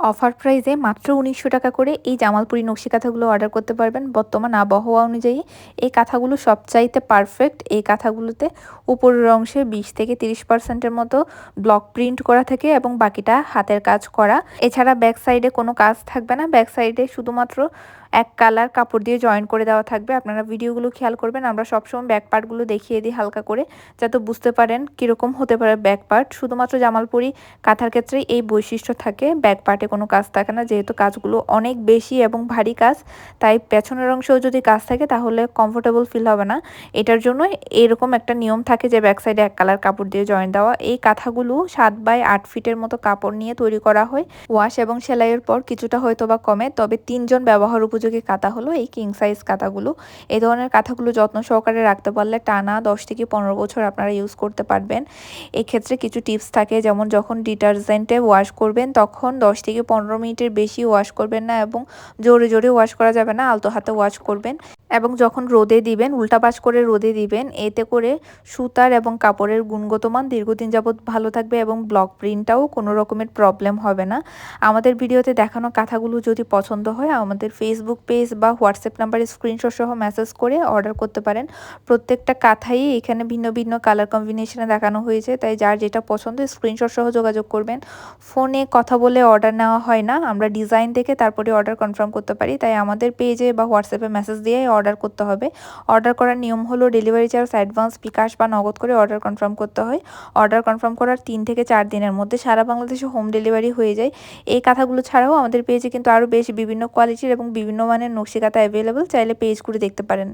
Offer প্রাইসে মাত্র উনিশশো টাকা করে এই জামালপুরি নকশি কাঁথাগুলো অর্ডার করতে পারবেন। বর্তমান আবহাওয়া অনুযায়ী এই কাঁথাগুলো সবচাইতে পারফেক্ট এই কাঁথাগুলোতে উপরের অংশে বিশ থেকে তিরিশ পার্সেন্টের মতো ব্লক প্রিন্ট করা থাকে এবং বাকিটা হাতের কাজ করা। এছাড়া ব্যাক সাইডে কোনো কাজ থাকবে না। ব্যাক সাইডে শুধুমাত্র এক কালার কাপড় দিয়ে জয়েন করে দেওয়া থাকবে। আপনারা ভিডিওগুলো খেয়াল করবেন, আমরা সবসময় ব্যাক পার্টগুলো দেখিয়ে দিই হালকা করে, যাতে বুঝতে পারেন কীরকম হতে পারে ব্যাক পার্ট শুধুমাত্র জামালপুরি কাঁথার ক্ষেত্রেই এই বৈশিষ্ট্য থাকে ব্যাক পার্টে কোনো কাজ থাকে না, যেহেতু কাজগুলো অনেক বেশি এবং ভারী কাজ, তাই পেছনের অংশেও যদি কাজ থাকে তাহলে কমফোর্টেবল ফিল হবে না। এটার জন্য এরকম একটা নিয়ম থাকে যে ব্যাক সাইডে এক কালার কাপড় দিয়ে জয়েন দেওয়া। এই কাঁথাগুলো সাত বাই আট ফিটের মতো কাপড় নিয়ে তৈরি করা হয়। ওয়াশ এবং সেলাইয়ের পর কিছুটা হয়তো বা কমে, তবে তিনজন ব্যবহার উপযোগী কাঁথা হলো এই কিং সাইজ কাঁথাগুলো। এই ধরনের কাঁথাগুলো যত্ন সহকারে রাখতে পারলে টানা দশ থেকে পনেরো বছর আপনারা ইউজ করতে পারবেন। এক্ষেত্রে কিছু টিপস থাকে, যেমন যখন ডিটারজেন্টে ওয়াশ করবেন, তখন দশ থেকে পনেরো মিনিটের বেশি ওয়াশ করবেন না এবং জোরে জোরে ওয়াশ করা যাবে না, আলতো হাতে ওয়াশ করবেন। এবং যখন রোদে দিবেন উল্টা পাশ করে রোদে দিবেন, এতে করে সুতার এবং কাপড়ের গুণগত মান দীর্ঘদিন যাবৎ ভালো থাকবে এবং ব্লক প্রিন্টটাও কোনো রকমের প্রবলেম হবে না। আমাদের ভিডিওতে দেখানো কাঁথাগুলো যদি পছন্দ হয়, আমাদের ফেসবুক পেজ বা হোয়াটসঅ্যাপ নাম্বারে স্ক্রিনশট সহ মেসেজ করে অর্ডার করতে পারেন। প্রত্যেকটা কাঁথাই এখানে ভিন্ন ভিন্ন কালার কম্বিনেশনে দেখানো হয়েছে, তাই যার যেটা পছন্দ স্ক্রিনশট সহ যোগাযোগ করবেন। ফোনে কথা বলে অর্ডার নেওয়া হয় না, আমরা ডিজাইন দেখে তারপরে অর্ডার কনফার্ম করতে পারি, তাই আমাদের পেজে বা হোয়াটসঅ্যাপে মেসেজ দিয়ে অর্ডার করতে হবে। অর্ডার করার নিয়ম হলো ডেলিভারি চার্জ অ্যাডভান্স বিকাশ বা নগদ করে অর্ডার কনফার্ম করতে হয়। অর্ডার কনফার্ম করার তিন থেকে চার দিনের মধ্যে সারা বাংলাদেশে হোম ডেলিভারি হয়ে যায়। এই কাঁথাগুলো ছাড়াও আমাদের পেজে কিন্তু আরও বেশ বিভিন্ন কোয়ালিটির এবং বিভিন্ন মানের নকশি কাঁথা অ্যাভেলেবল চাইলে পেজ করে দেখতে পারেন।